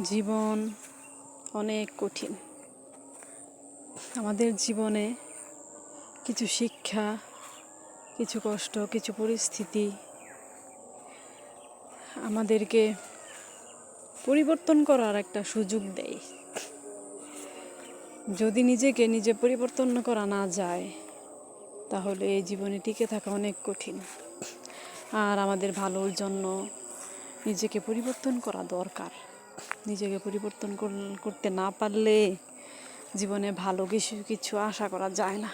জীবন অনেক কঠিন। আমাদের জীবনে কিছু শিক্ষা, কিছু কষ্ট, কিছু পরিস্থিতি আমাদেরকে পরিবর্তন করার একটা সুযোগ দেয়। যদি নিজেকে নিজে পরিবর্তন করা না যায়, তাহলে এই জীবনে টিকে থাকা অনেক কঠিন। আর আমাদের ভালোর জন্য নিজেকে পরিবর্তন করা দরকার। নিজেকে পরিবর্তন করতে না পারলে জীবনে ভালো কিছু কিছু আশা করা যায় না।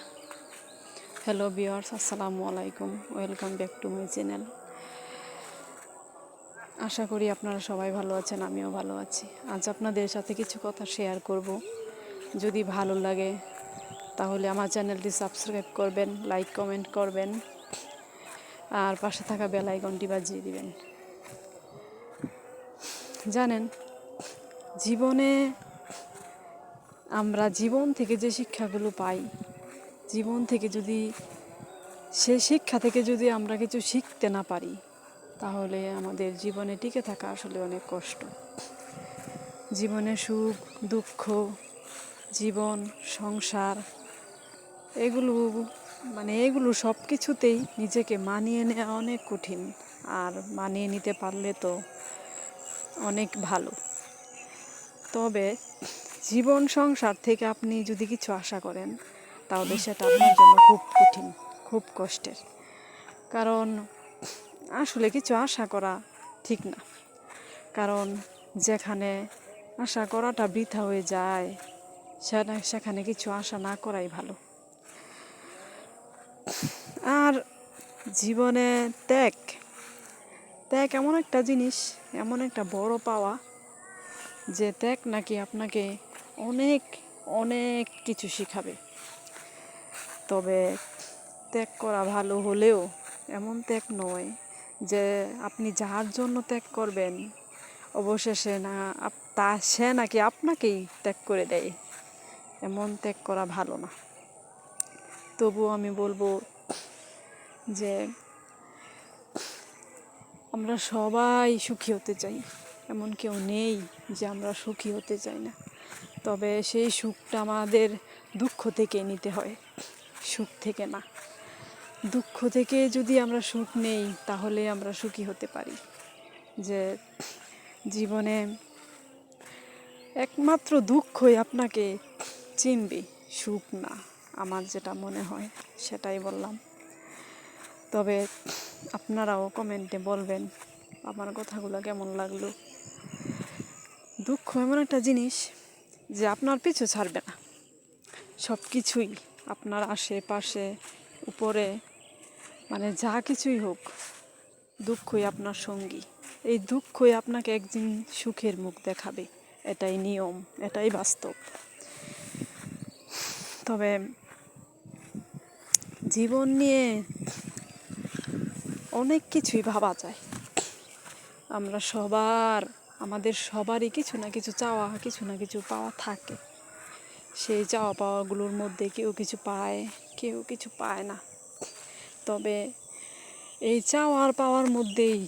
হ্যালো বিয়ার্স আসসালামু আলাইকুম। Welcome back to my channel আশা করি আপনারা সবাই ভালো আছেন, আমিও ভালো আছি। আজ আপনাদের সাথে কিছু কথা শেয়ার করব। যদি ভালো লাগে, তাহলে আমার চ্যানেলটি সাবস্ক্রাইব করবেন লাইক কমেন্ট করবেন, আর পাশে থাকা বেল আইকনটি বাজিয়ে দিবেন। জানেন জীবনে আমরা জীবন থেকে যে শিক্ষাগুলো পাই, জীবন থেকে যদি, সে শিক্ষা থেকে যদি আমরা কিছু শিখতে না পারি, তাহলে আমাদের জীবনে টিকে থাকা আসলে অনেক কষ্ট। জীবনে সুখ, দুঃখ, জীবন, সংসার, এগুলো মানে এগুলো সব কিছুতেই নিজেকে মানিয়ে নেওয়া অনেক কঠিন, আর মানিয়ে নিতে পারলে তো অনেক ভালো। তবে জীবন সংসার থেকে আপনি যদি কিছু আশা করেন, তাহলে সেটা আপনার জন্য খুব কঠিন, খুব কষ্টের। কারণ আসলে কিছু আশা করা ঠিক না। কারণ যেখানে আশা করাটা বৃথা হয়ে যায় সেটা সেখানে কিছু আশা না করাই ভালো। আর জীবনে ত্যাগ ত্যাগ এমন একটা জিনিস, এমন একটা বড় পাওয়া যে ত্যাগ নাকি আপনাকে অনেক অনেক কিছু শিখাবে। তবে ত্যাগ করা ভালো হলেও এমন ত্যাগ নয় যে আপনি যার জন্য ত্যাগ করবেন, অবশেষে না তা সে নাকি আপনাকেই ত্যাগ করে দেয়। এমন ত্যাগ করা ভালো না। তবুও আমি বলব যে আমরা সবাই সুখী হতে চাই। এমন কেউ নেই যে আমরা সুখী হতে চাই না। তবে সেই সুখটা আমাদের দুঃখ থেকে নিতে হয়, সুখ থেকে না। দুঃখ থেকে যদি আমরা সুখ নেই, তাহলে আমরা সুখী হতে পারি। যে জীবনে একমাত্র দুঃখই আপনাকে চিনবে, সুখ না, আমার যেটা মনে হয় সেটাই বললাম। তবে আপনারাও কমেন্টে বলবেন, আমার কথাগুলো কেমন লাগল? দুঃখ এমন একটা জিনিস যে আপনার পিছু ছাড়বে না। সব কিছুই আপনার আশেপাশে, উপরে মানে যা কিছুই হোক, দুঃখই আপনার সঙ্গী। এই দুঃখই আপনাকে একদিন সুখের মুখ দেখাবে। এটাই নিয়ম, এটাই বাস্তব। তবে জীবন নিয়ে অনেক কিছুই ভাবা যায়। আমরা সবার আমাদের সবারই কিছু না কিছু চাওয়া, কিছু না কিছু পাওয়া থাকে। সেই চাওয়া পাওয়াগুলোর মধ্যে কেউ কিছু পায়, কেউ কিছু পায় না। তবে এই চাওয়ার পাওয়ার মধ্যেই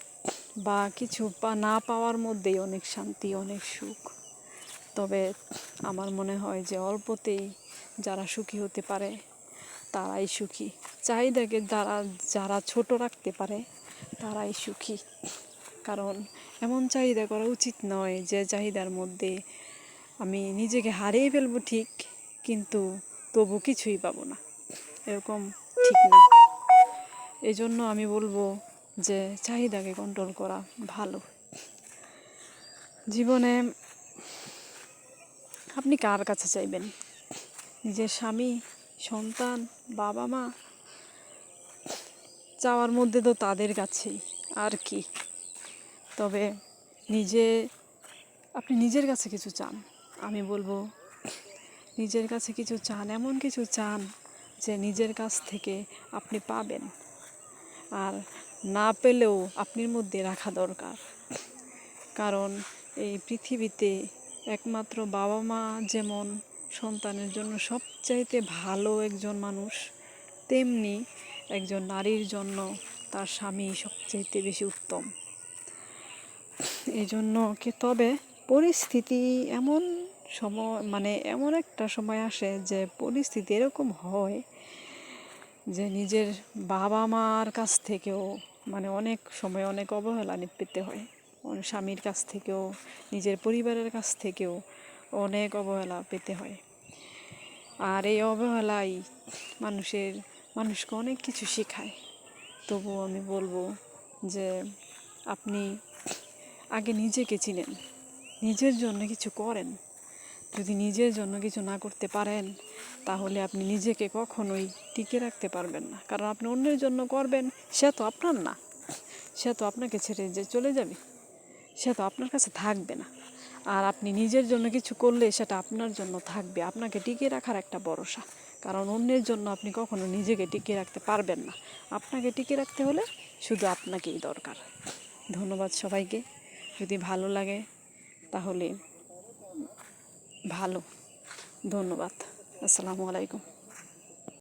বা কিছু না পাওয়ার মধ্যেই অনেক শান্তি, অনেক সুখ। তবে আমার মনে হয় যে অল্পতেই যারা সুখী হতে পারে, তারাই সুখী। চাহিদাকে যারা যারা ছোট রাখতে পারে, তারাই সুখী। কারণ এমন চাহিদা করা উচিত নয় যে চাহিদার মধ্যে আমি নিজেকে হারিয়ে ফেলব ঠিক, কিন্তু তবু কিছুই পাবো না। এরকম ঠিক না। এই জন্য আমি বলব যে চাহিদাকে কন্ট্রোল করা ভালো। জীবনে আপনি কার কাছে চাইবেন? নিজের স্বামী, সন্তান বাবা মা চাওয়ার মধ্যে তো তাদের কাছেই। আর কি? তবে নিজে, আপনি নিজের কাছে কিছু চান। আমি বলব, নিজের কাছে কিছু চান, এমন কিছু চান যে নিজের কাছ থেকে আপনি পাবেন। আর না পেলেও আপনার মধ্যে রাখা দরকার। কারণ এই পৃথিবীতে একমাত্র বাবা মা যেমন সন্তানের জন্য সবচাইতে ভালো একজন মানুষ, তেমনি একজন নারীর জন্য তার স্বামী সবচাইতে বেশি উত্তম। এই জন্য কি তবে পরিস্থিতি এমন সময় মানে এমন একটা সময় আসে যে পরিস্থিতি এরকম হয় যে নিজের বাবা মার কাছ থেকেও মানে অনেক সময় অনেক অবহেলা পেতে হয়। স্বামীর কাছ থেকেও, নিজের পরিবারের কাছ থেকেও অনেক অবহেলা পেতে হয়। আর এই অবহেলাই মানুষের, মানুষকে অনেক কিছু শেখায়। তবুও আমি বলব যে আপনি আগে নিজেকে চিনেন নিজের জন্য কিছু করেন। যদি নিজের জন্য কিছু না করতে পারেন, তাহলে আপনি নিজেকে কখনোই টিকে রাখতে পারবেন না। কারণ আপনি অন্যের জন্য করবেন, সে তো আপনার না। সে তো আপনাকে ছেড়ে যে চলে যাবে। সে তো আপনার কাছে থাকবে না। আর আপনি নিজের জন্য কিছু করলে সেটা আপনার জন্য থাকবে। আপনাকে টিকে রাখার একটা ভরসা। কারণ অন্যের জন্য আপনি কখনো নিজেকে টিকে রাখতে পারবেন না। আপনাকে টিকে রাখতে হলে শুধু আপনাকেই দরকার। ধন্যবাদ সবাইকে। যদি ভালো লাগে তাহলে ভালো। ধন্যবাদ। আসসালামু আলাইকুম।